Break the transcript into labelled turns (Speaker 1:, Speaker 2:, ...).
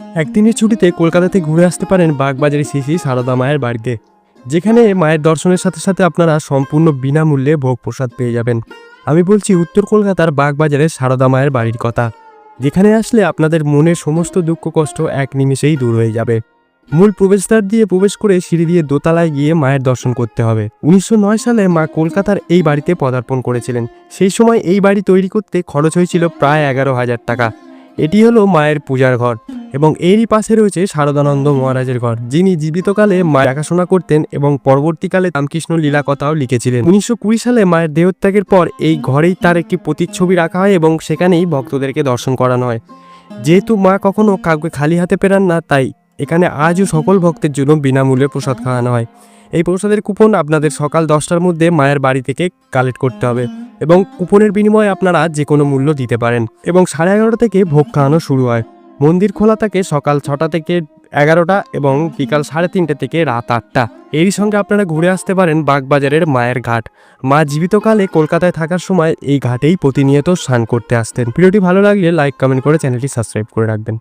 Speaker 1: একদিনের ছুটিতে কলকাতাতে ঘুরে আসতে পারেন বাগবাজারে শ্রী সারদা মায়ের বাড়িতে, যেখানে মায়ের দর্শনের সাথে সাথে আপনারা সম্পূর্ণ বিনামূল্যে ভোগ প্রসাদ পেয়ে যাবেন। আমি বলছি উত্তর কলকাতার বাগবাজারের সারদা মায়ের বাড়ির কথা, যেখানে আসলে আপনাদের মনের সমস্ত দুঃখ, কষ্ট এক নিমিষেই দূর হয়ে যাবে। মূল প্রবেশদ্বার দিয়ে প্রবেশ করে সিঁড়ি দিয়ে দোতলায় গিয়ে মায়ের দর্শন করতে হবে। উনিশশো নয় সালে মা কলকাতার এই বাড়িতে পদার্পণ করেছিলেন। সেই সময় এই বাড়ি তৈরি করতে খরচ হয়েছিল প্রায় এগারো হাজার টাকা। এটি হলো মায়ের পূজার ঘর। এবং এরই পাশে রয়েছে শারদানন্দ মহারাজের ঘর, যিনি জীবিতকালে মা দেখাশোনা করতেন এবং পরবর্তীকালে রামকৃষ্ণ লীলা কথাও লিখেছিলেন। উনিশশো কুড়ি সালে মায়ের দেহত্যাগের পর এই ঘরেই তার একটি প্রতিচ্ছবি রাখা হয় এবং সেখানেই ভক্তদেরকে দর্শন করানো হয়। যেহেতু মা কখনো কাউকে খালি হাতে পেরান না, তাই এখানে আজও সকল ভক্তের জন্য বিনামূল্যে প্রসাদ খাওয়ানো হয়। এই প্রসাদের কুপন আপনাদের সকাল দশটার মধ্যে মায়ের বাড়ি থেকে কালেক্ট করতে হবে এবং কুপনের বিনিময়ে আপনারা যে কোনো মূল্য দিতে পারেন এবং সাড়ে এগারোটা থেকে ভোগ খাওয়ানো শুরু হয়। মন্দির খোলা থাকে সকাল ছটা থেকে এগারোটা এবং বিকাল সাড়ে তিনটে থেকে রাত আটটা। এরই সঙ্গে আপনারা ঘুরে আসতে পারেন বাগবাজারের মায়ের ঘাট। মা জীবিতকালে কলকাতায় থাকার সময় এই ঘাটেই প্রতিনিয়ত স্নান করতে আসতেন। ভিডিওটি ভালো লাগলে লাইক, কমেন্ট করে চ্যানেলটি সাবস্ক্রাইব করে রাখবেন।